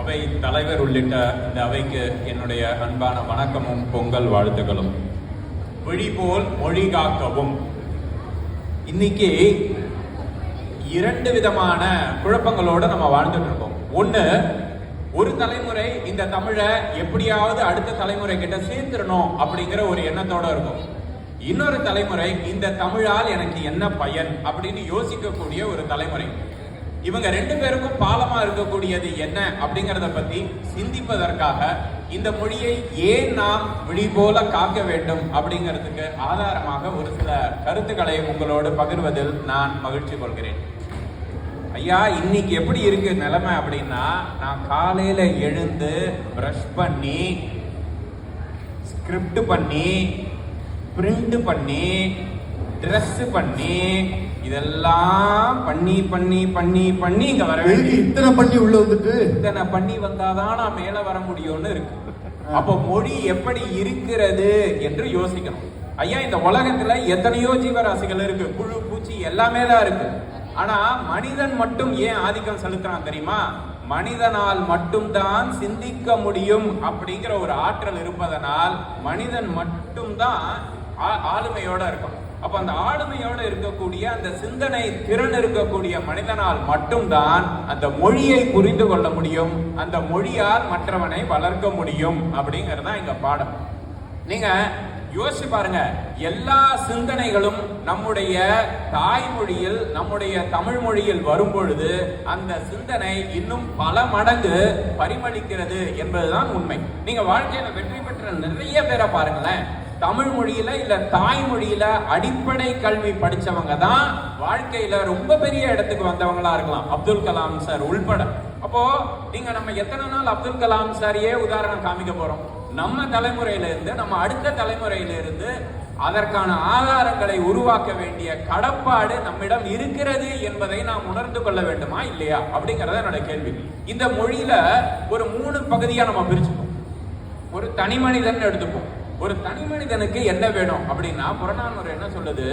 அவை தலைவர் உள்ளிட்ட இந்த அவைக்கு என்னுடைய அன்பான வணக்கமும் பொங்கல் வாழ்த்துக்களும். விழி போல் மொழி காக்கவும். இன்னைக்கு இரண்டு விதமான குழப்பங்களோடு நம்ம வாழ்ந்துட்டு இருக்கோம். ஒன்று ஒரு தலைமுறை இந்த தமிழை எப்படியாவது அடுத்த தலைமுறை கிட்ட சேர்த்துடணும் அப்படிங்கிற ஒரு எண்ணத்தோட இருக்கும். இன்னொரு தலைமுறை இந்த தமிழால் எனக்கு என்ன பயன் அப்படின்னு யோசிக்கக்கூடிய ஒரு தலைமுறை. இவங்க ரெண்டு பேருக்கும் பாலமா இருக்கக்கூடியது என்ன அப்படிங்கறத பத்தி சிந்திப்பதற்காக இந்த மொழியை ஏன் நாம் விழி போல காக்க வேண்டும் அப்படிங்கிறதுக்கு ஆதாரமாக ஒரு சில கருத்துக்களை உங்களோடு பகிர்வதில் நான் மகிழ்ச்சி கொள்கிறேன். ஐயா இன்னைக்கு எப்படி இருக்கு நிலைமை அப்படின்னா நான் காலையில எழுந்து ப்ரஷ் பண்ணி ஸ்கிரிப்ட் பண்ணி பிரிண்ட் பண்ணி ட்ரெஸ் பண்ணி இதெல்லாம் பண்ணி பண்ணி பண்ணி பண்ணி இங்க வர வேண்டிய இத்தனை பண்ணி உள்ள வந்துட்டு? இத்தனை பண்ணி வந்தாதான் நான் மேல வர முடியும்னு இருக்கு. அப்போ மொழி எப்படி இருக்கிறது என்று யோசிக்கணும். ஐயா இந்த உலகத்துல எத்தனையோ ஜீவராசிகள் இருக்கு. புழு பூச்சி எல்லாமே தான் இருக்கு. ஆனா மனிதன் மட்டும் ஏன் ஆதிக்கம் செலுத்துறான் தெரியுமா? மனிதனால் மட்டும்தான் சிந்திக்க முடியும் அப்படிங்கிற ஒரு ஆற்றல் இருப்பதனால் மனிதன் மட்டும்தான் ஆளுமையோட இருக்கும் அப்ப அந்த ஆளுமையோட இருக்கக்கூடிய அந்த சிந்தனை திறன் இருக்கக்கூடிய மனிதனால் மட்டும்தான் அந்த மொழியை புரிந்து கொள்ள முடியும் அந்த மொழியால் மற்றவனை வளர்க்க முடியும் அப்படிங்கிறது தான் இங்க பாடம். நீங்க யோசிச்சு பாருங்க எல்லா சிந்தனைகளும் நம்முடைய தாய்மொழியில் நம்முடைய தமிழ் மொழியில் வரும் பொழுது அந்த சிந்தனை இன்னும் பல மடங்கு பரிமளிக்கிறது என்பதுதான் உண்மை. நீங்க வாழ்க்கையில வெற்றி பெற்ற நிறைய பேரை பாருங்களேன். தமிழ் மொழியில இல்ல தாய்மொழியில அடிப்படை கல்வி படிச்சவங்க தான் வாழ்க்கையில ரொம்ப பெரிய இடத்துக்கு வந்தவங்களா இருக்கலாம். அப்துல் கலாம் சார் உள்பட. அப்போ நீங்க நம்ம எத்தனை நாள் அப்துல் கலாம் சாரையே உதாரணம் காமிக்க போறோம்? நம்ம தலைமுறையில இருந்து நம்ம அடுத்த தலைமுறையில இருந்து அதற்கான ஆதாரங்களை உருவாக்க வேண்டிய கடப்பாடு நம்மிடம் இருக்கிறது என்பதை நாம் உணர்ந்து கொள்ள வேண்டுமா இல்லையா? அப்படிங்கறத என்னோட கேள்வி. இந்த மொழியில ஒரு மூணு பகுதியா நம்ம பிரிச்சுப்போம். ஒரு தனி மனிதன் எடுத்துப்போம். ஒரு தனி மனிதனுக்கு என்ன வேணும் அப்படின்னா புறநானூறு என்ன சொல்லுது?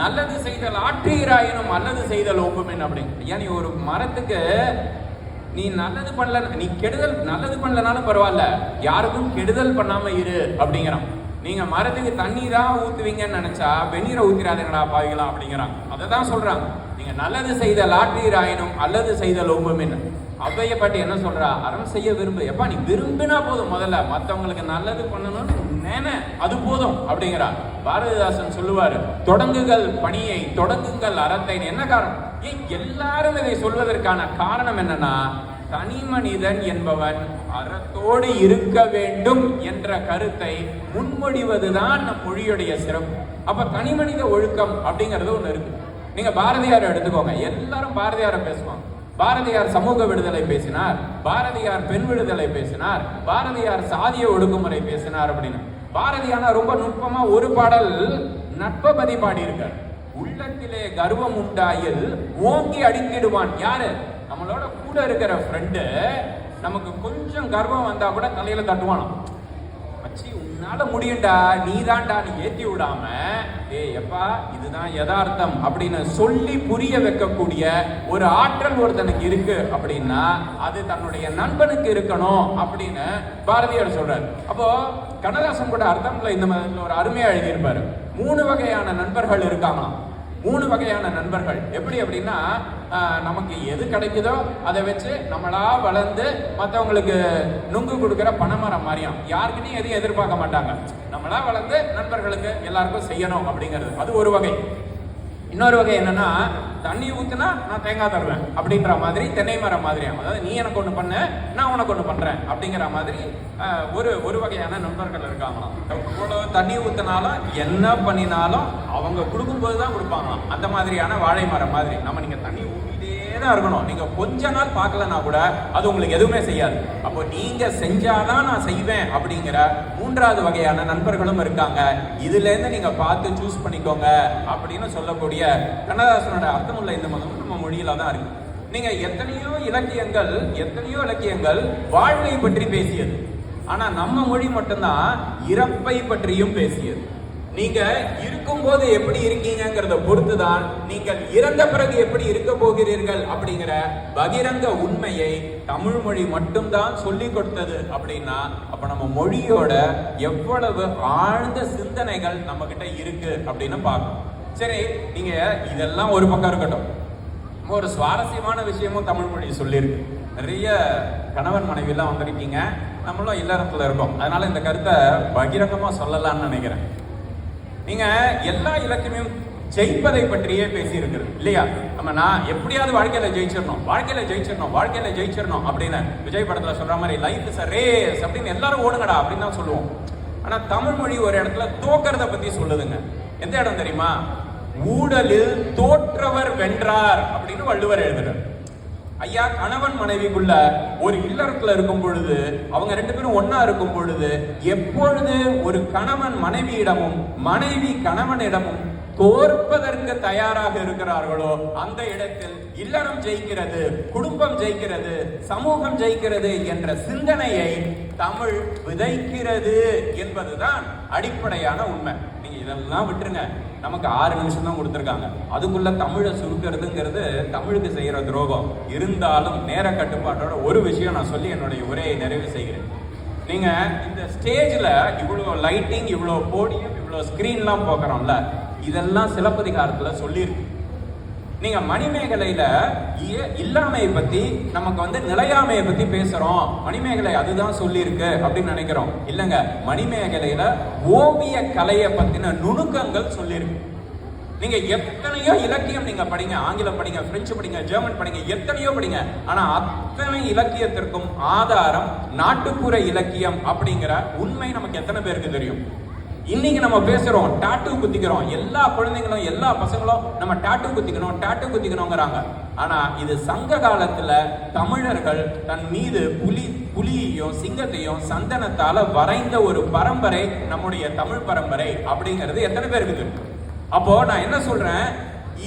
நல்லது செய்தல் ஆற்றுகிறாயினும் நல்லது செய்தல் ஓங்குமென் அப்படின்னு. ஐயா நீ ஒரு மரத்துக்கு நீ நல்லது பண்ணல நீ கெடுதல் நல்லது பண்ணலனாலும் பரவாயில்ல. யாருக்கும் கெடுதல் பண்ணாம இரு அப்படிங்கிறான். நீங்க மரத்துக்கு தண்ணி தான் ஊத்துவீங்கன்னு நினைச்சா வெந்நீரை ஊத்திராதீங்களா பாவிக்கலாம் அப்படிங்கிறாங்க அதை தான் சொல்றாங்க. நீங்க நல்லது செய்த ஆற்றீராயினும் அல்லது செய்த ஓம்புமென்னு அவ்வைய பாட்டி என்ன சொல்றா? அறம் செய்ய விரும்பு எப்பா நீ விரும்பினா போதும் முதல்ல. மத்தவங்களுக்கு நல்லது பண்ணணும்னு நேன. அது போதும் அப்படிங்கிறா. பாரதிதாசன் சொல்லுவாரு தொடங்குகள் பணியை தொடங்குங்கள் அறத்தை. என்ன காரணம்? ஏன் எல்லாரும் இதை சொல்வதற்கான காரணம் என்னன்னா தனி மனிதன் என்பவன் அறத்தோடு இருக்க வேண்டும் என்ற கருத்தை முன்மொழிவதுதான் நம் மொழியுடைய சிறப்பு. அப்ப தனி மனித ஒழுக்கம் அப்படிங்கிறது ஒண்ணு இருக்கு. நீங்க பாரதியார் எடுத்துக்கோங்க. எல்லாரும் பாரதியாரை பேசுவாங்க. பாரதியார் சமூக விடுதலை பேசினார். பாரதியார் பெண் விடுதலை பேசினார். பாரதியார் சாதிய ஒடுக்குமுறை பேசினார் அப்படின்னு. பாரதியானா ரொம்ப நுட்பமா ஒரு பாடல் நட்பபதி பாடியிருக்கார். உள்ளத்திலே கர்வம் உண்டாயில் ஓங்கி அடித்திடுவான் யாரு? நம்மளோட கூட இருக்கிற ஃப்ரெண்டு நமக்கு கொஞ்சம் கர்வம் வந்தா கூட தலையில தட்டுவானோ மச்சி உன்னால முடியும்டா நீ தான்டா நீ ஏத்தி விடாம. ஏ எப்பா இதுதான் யதார்த்தம் அப்படின்னு சொல்லி புரிய வைக்கக்கூடிய ஒரு ஆற்றல் ஒருத்தனுக்கு இருக்கு அப்படின்னா அது தன்னுடைய நண்பனுக்கு இருக்கணும் அப்படின்னு பாரதியார் சொல்றாரு. அப்போ கண்ணதாசன் கூட அர்த்தம்ல இந்த மாதிரி ஒரு அருமையா எழுதியிருப்பாரு. மூணு வகையான நண்பர்கள் இருக்காங்களாம். மூணு வகையான நண்பர்கள். எப்படி அப்படின்னா நமக்கு எது கிடைக்குதோ அதை வச்சு நம்மளா வளர்ந்து மற்றவங்களுக்கு நுங்கு கொடுக்குற பணமரம் மாதிரியாம். யாருக்குமே எதையும் எதிர்பார்க்க மாட்டாங்க. நம்மளா வளர்ந்து நண்பர்களுக்கு எல்லாருக்கும் செய்யணும் அப்படிங்கிறது. அது ஒரு வகை. இன்னொரு வகை என்னன்னா தண்ணி ஊத்துனா நான் தேங்காய் தருவேன் அப்படின்ற மாதிரி தென்னை மரம் மாதிரி அதாவது நீ எனக்கு ஒன்று பண்ண நான் உனக்கு ஒன்று பண்றேன் அப்படிங்கிற மாதிரி ஒரு ஒரு வகையான நண்பர்கள் இருக்காங்களாம். இவ்வளோ தண்ணி ஊத்தினாலும் என்ன பண்ணினாலும் அவங்க கொடுக்கும்போது தான் கொடுப்பாங்களாம். அந்த மாதிரியான வாழை மரம் மாதிரி. நம்ம நீங்க தண்ணி ஊற்றிட்டே தான் இருக்கணும் நீங்க கொஞ்ச நாள் பார்க்கலனா கூட அது உங்களுக்கு எதுவுமே செய்யாது. அப்போ நீங்க செஞ்சாதான் நான் செய்வேன் அப்படிங்கிற மூன்றாவது வகையான நண்பர்களும் இருக்காங்க. இதுல இருந்து நீங்க பார்த்து சூஸ் பண்ணிக்கோங்க அப்படின்னு சொல்லக்கூடிய கண்ணதாசனோட அர்த்தமுள்ள இந்த மதம் நம்ம மொழியில தான் இருக்கு. நீங்க எத்தனையோ இலக்கியங்கள் எத்தனையோ இலக்கியங்கள் வாழ்வை பற்றி பேசியது. ஆனா நம்ம மொழி மட்டும்தான் இறப்பை பற்றியும் பேசியது. நீங்க இருக்கும்போது எப்படி இருக்கீங்கங்கிறத பொறுத்துதான் நீங்கள் இறந்த பிறகு எப்படி இருக்க போகிறீர்கள் அப்படிங்கிற பகிரங்க உண்மையை தமிழ் மொழி மட்டும்தான் சொல்லி கொடுத்தது அப்படின்னா அப்ப நம்ம மொழியோட எவ்வளவு ஆழ்ந்த சிந்தனைகள் நம்ம கிட்ட இருக்கு அப்படின்னு பார்க்கணும். சரி நீங்க இதெல்லாம் ஒரு பக்கம் இருக்கட்டும். ஒரு சுவாரஸ்யமான விஷயமும் தமிழ் மொழி சொல்லியிருக்கு. நிறைய கணவன் மனைவிலாம் வந்திருக்கீங்க. நம்மளும் இல்லறத்துல இருக்கோம். அதனால இந்த கருத்தை பகிரங்கமா சொல்லலாம்னு நினைக்கிறேன். நீங்க எல்லா இலக்கியமும் ஜெயிப்பதை பற்றியே பேசி இருக்கிறது இல்லையா? நம்ம நான் எப்படியாவது வாழ்க்கையில ஜெயிச்சிடணும் வாழ்க்கையில ஜெயிச்சிடணும் வாழ்க்கையில ஜெயிச்சிடணும் அப்படின்னு விஜய் படத்துல சொல்ற மாதிரி லைஃப் இஸ் ரேஸ் அப்படின்னு எல்லாரும் ஓடுங்கடா அப்படின்னு தான் சொல்லுவோம். ஆனா தமிழ் மொழி ஒரு இடத்துல தோக்கறத பத்தி சொல்லுதுங்க. எந்த இடம் தெரியுமா? ஊடலில் தோற்றவர் வென்றார் அப்படின்னு வள்ளுவர் எழுதுறாரு. ஐயா கணவன் மனைவிக்குள்ள ஒரு இல்லறத்துல இருக்கும் பொழுது அவங்க ரெண்டு பேரும் ஒன்னா இருக்கும் பொழுது எப்பொழுது ஒரு கணவன் மனைவியிடமும் மனைவி கணவனிடமும் தோற்பதற்கு தயாராக இருக்கிறார்களோ அந்த இடத்தில் இல்லறம் ஜெயிக்கிறது குடும்பம் ஜெயிக்கிறது சமூகம் ஜெயிக்கிறது என்ற சிந்தனையை தமிழ் விதைக்கிறது என்பதுதான் அடிப்படையான உண்மை. நீங்க இதெல்லாம் விட்டுருங்க. நமக்கு ஆறு நிமிஷம் தான் கொடுத்துருக்காங்க. அதுக்குள்ளே தமிழை சுருக்கிறதுங்கிறது தமிழுக்கு செய்கிற துரோகம். இருந்தாலும் நேர கட்டுப்பாட்டோட ஒரு விஷயம் நான் சொல்லி என்னுடைய உரையை நிறைவு செய்கிறேன். நீங்கள் இந்த ஸ்டேஜில் இவ்வளோ லைட்டிங் இவ்வளோ போடியம் இவ்வளோ ஸ்க்ரீன்லாம் போக்குறோம்ல இதெல்லாம் சிலப்பதிகாரத்தில் சொல்லியிருக்கு. நீங்க மணிமேகலையில இய- இல்லாமையை பத்தி நமக்கு வந்து நிலையாமையை பத்தி பேசுறோம். மணிமேகலை அதுதான் சொல்லியிருக்கு அப்படின்னு நினைக்கிறோம். இல்லங்க மணிமேகலையில ஓவிய கலையை பத்தின நுணுக்கங்கள் சொல்லியிருக்கு. நீங்க எத்தனையோ இலக்கியம் நீங்க படிங்க ஆங்கிலம் படிங்க பிரெஞ்சு படிங்க ஜெர்மன் படிங்க எத்தனையோ படிங்க. ஆனா அத்தனை இலக்கியத்திற்கும் ஆதாரம் நாட்டுப்புற இலக்கியம் அப்படிங்கிற உண்மை நமக்கு எத்தனை பேருக்கு தெரியும்? இன்னைக்கு நம்ம பேசுறோம் டாட்டூ குத்திக்கிறோம். எல்லா குழந்தைங்களும் எல்லா பசங்களும் நம்ம டாட்டூ குத்திக்கணும் டாட்டூ குத்திக்கணுங்கிறாங்க. ஆனா இது சங்க காலத்துல தமிழர்கள் தன் மீது புலி புலியையும் சிங்கத்தையும் சந்தனத்தால வரைந்த ஒரு பரம்பரை நம்முடைய தமிழ் பரம்பரை அப்படிங்கிறது எத்தனை பேருக்கு இருக்குது? அப்போ நான் என்ன சொல்றேன்?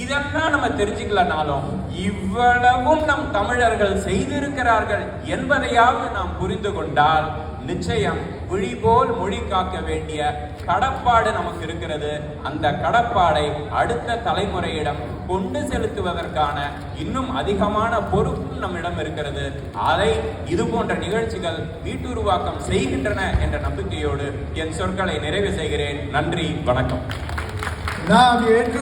இதெல்லாம் நம்ம தெரிஞ்சுக்கலனாலும் இவ்வளவும் நம் தமிழர்கள் செய்திருக்கிறார்கள் என்பதையாவது நாம் புரிந்து கொண்டால் நிச்சயம் விழி போல் மொழி காக்க வேண்டிய கடப்பாடு நமக்கு இருக்கிறது அந்த கடப்பாடை அடுத்த தலைமுறையிடம் கொண்டு செலுத்துவதற்கான இன்னும் அதிகமான பொறுப்பும் நம்மிடம் இருக்கிறது. அதை இது போன்ற நிகழ்ச்சிகள் வீட்டுருவாக்கம் செய்கின்றன என்ற நம்பிக்கையோடு என் சொற்களை நிறைவு செய்கிறேன். நன்றி வணக்கம். நாம் ஏற்று